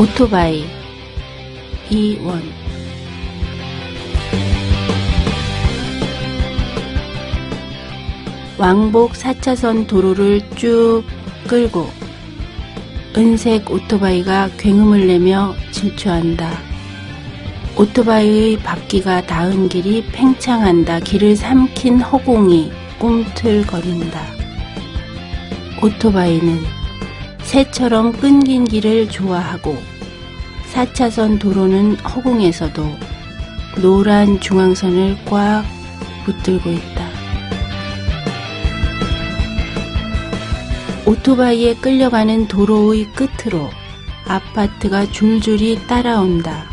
오토바이 이원 왕복 4차선 도로를 쭉 끌고 은색 오토바이가 굉음을 내며 질주한다. 오토바이의 바퀴가 닿은 길이 팽창한다. 길을 삼킨 허공이 꿈틀거린다. 오토바이는 새처럼 끊긴 길을 좋아하고 4차선 도로는 허공에서도 노란 중앙선을 꽉 붙들고 있다. 오토바이에 끌려가는 도로의 끝으로 아파트가 줄줄이 따라온다.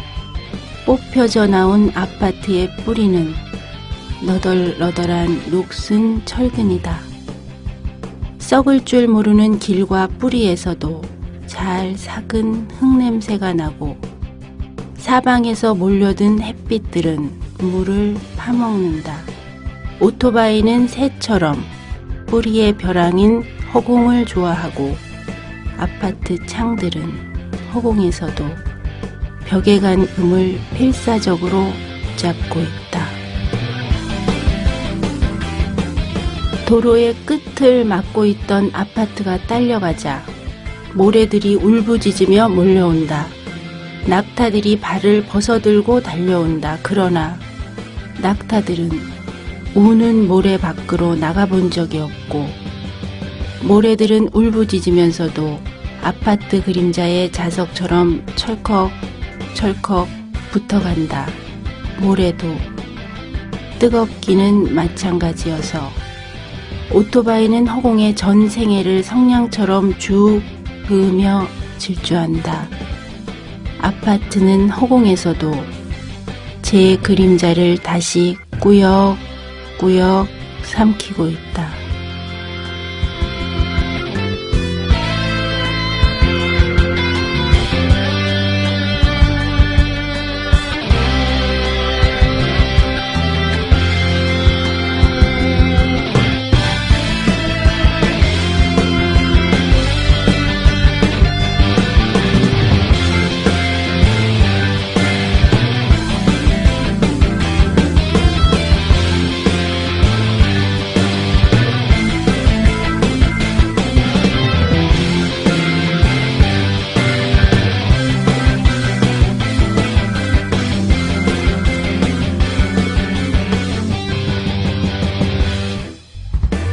뽑혀져 나온 아파트의 뿌리는 너덜너덜한 녹슨 철근이다. 썩을 줄 모르는 길과 뿌리에서도 잘 삭은 흙냄새가 나고 사방에서 몰려든 햇빛들은 물을 파먹는다. 오토바이는 새처럼 뿌리의 벼랑인 허공을 좋아하고 아파트 창들은 허공에서도 벽에 간 음을 필사적으로 붙잡고 있다. 도로의 끝을 막고 있던 아파트가 딸려가자 모래들이 울부짖으며 몰려온다. 낙타들이 발을 벗어들고 달려온다. 그러나 낙타들은 우는 모래 밖으로 나가본 적이 없고 모래들은 울부짖으면서도 아파트 그림자의 자석처럼 철컥 철컥 붙어간다. 모래도 뜨겁기는 마찬가지여서 오토바이는 허공의 전 생애를 성냥처럼 쭉 그으며 질주한다. 아파트는 허공에서도 제 그림자를 다시 꾸역꾸역 삼키고 있다.